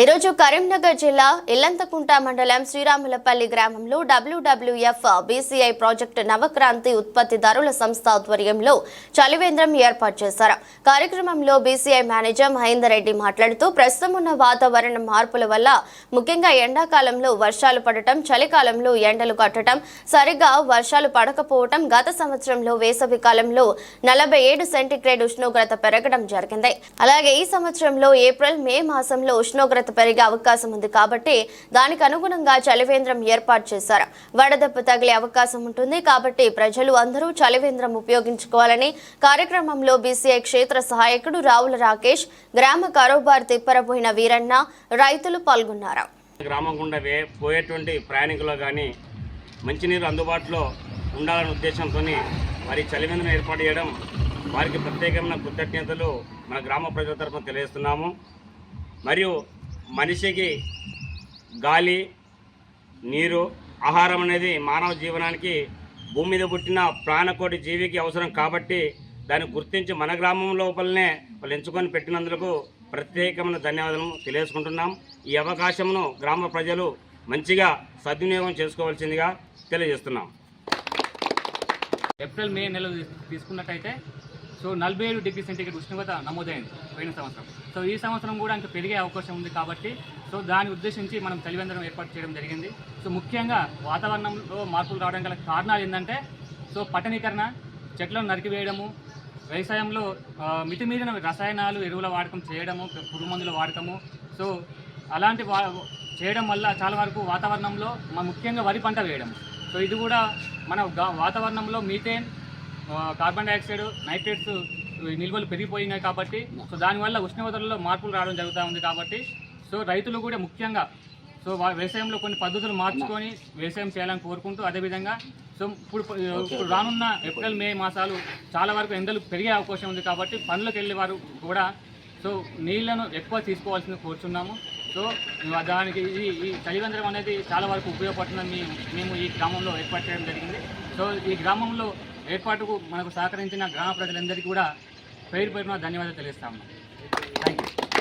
ఈరోజు కరీంనగర్ జిల్లా ఇల్లంతకుంట మండలం శ్రీరాములపల్లి గ్రామంలో డబ్ల్యూడబ్ల్యూఎఫ్ బీసీఐ ప్రాజెక్టు నవక్రాంతి ఉత్పత్తిదారుల సంస్థ ఆధ్వర్యంలో చలివేంద్రం ఏర్పాటు చేశారు. కార్యక్రమంలో బీసీఐ మేనేజర్ మహేందర్ రెడ్డి మాట్లాడుతూ ప్రస్తుతం ఉన్న వాతావరణ మార్పుల వల్ల ముఖ్యంగా ఎండాకాలంలో వర్షాలు పడటం చలికాలంలో ఎండలు కట్టడం సరిగ్గా వర్షాలు పడకపోవటం గత సంవత్సరంలో వేసవి కాలంలో నలభై ఏడు సెంటీగ్రేడ్ ఉష్ణోగ్రత పెరగడం జరిగింది. అలాగే ఈ సంవత్సరంలో ఏప్రిల్ మే మాసంలో ఉష్ణోగ్రత పెరిగే అవకాశం ఉంది కాబట్టి దానికి అనుగుణంగా చలివేంద్రం ఏర్పాటు చేశారు. వడదెబ్బ తగిలే అవకాశం ఉంటుంది కాబట్టి ప్రజలు అందరూ చలివేంద్రం ఉపయోగించుకోవాలని కార్యక్రమంలో బీసీఐ క్షేత్ర సహాయకుడు రావుల రాకేష్ గ్రామ కారోబార్ తిప్పరపోయిన వీరన్న రైతులు పాల్గొన్నారు. గ్రామం గుండా వే పోయేటువంటి ప్రయాణికులు కానీ మంచినీరు అందుబాటులో ఉండాలనే ఉద్దేశంతో మరి చలివేంద్రం ఏర్పాటు చేయడం వారికి ప్రత్యేకమైన కృతజ్ఞతలు మన గ్రామ ప్రజల తరఫున తెలియజేస్తున్నాము. మరియు మనిషికి గాలి నీరు ఆహారం అనేది మానవ జీవనానికి భూమి మీద పుట్టిన ప్రాణకోటి జీవికి అవసరం కాబట్టి దాన్ని గుర్తించి మన గ్రామం లోపలనే వాళ్ళు ఎంచుకొని పెట్టినందుకు ప్రత్యేకమైన ధన్యవాదాలు తెలియజేసుకుంటున్నాం. ఈ అవకాశమును గ్రామ ప్రజలు మంచిగా సద్వినియోగం చేసుకోవాల్సిందిగా తెలియజేస్తున్నాం. ఏప్రిల్ మే నెల తీసుకున్నట్టయితే సో నలభై ఏడు డిగ్రీ సెంటీగ్రేడ్ ఉష్ణోగ్రత నమోదైంది పోయిన సంవత్సరం. సో ఈ సంవత్సరం కూడా ఇంకా పెరిగే అవకాశం ఉంది కాబట్టి సో దాన్ని ఉద్దేశించి మనం చలివేంద్రం ఏర్పాటు చేయడం జరిగింది. సో ముఖ్యంగా వాతావరణంలో మార్పులు రావడం గల కారణాలు ఏంటంటే సో పట్టణీకరణ చెట్లను నరికివేయడము వ్యవసాయంలో మితిమీరిన రసాయనాలు ఎరువుల వాడకం చేయడము పురుగు మందుల వాడకము. సో అలాంటి వా చేయడం వల్ల చాలా వరకు వాతావరణంలో ముఖ్యంగా వరి పంట వేయడం. సో ఇది కూడా మన వాతావరణంలో మీథేన్ కార్బన్ డైఆక్సైడ్ నైట్రేట్స్ నిల్వలు పెరిగిపోయినాయి కాబట్టి సో దానివల్ల ఉష్ణోగ్రతల్లో మార్పులు రావడం జరుగుతూ ఉంది కాబట్టి సో రైతులు కూడా ముఖ్యంగా సో వ్యవసాయంలో కొన్ని పద్ధతులు మార్చుకొని వ్యవసాయం చేయాలని కోరుకుంటూ అదేవిధంగా సో ఇప్పుడు ఇప్పుడు రానున్న ఏప్రిల్ మే మాసాలు చాలా వరకు ఎండలు పెరిగే అవకాశం ఉంది కాబట్టి పనులకు వెళ్ళే వారు కూడా సో నీళ్ళను ఎక్కువ తీసుకోవాల్సింది కోరుచున్నాము. సో దానికి ఈ ఈ చలివేంద్రం అనేది చాలా వరకు ఉపయోగపడుతుందని మేము మేము ఈ గ్రామంలో ఏర్పాటు చేయడం జరిగింది. సో ఈ గ్రామంలో ఏర్పాటుకు మనకు సహకరించిన గ్రామ ప్రజలందరికీ కూడా పేరు పేరున ధన్యవాదాలు తెలియస్తాము థ్యాంక్ యూ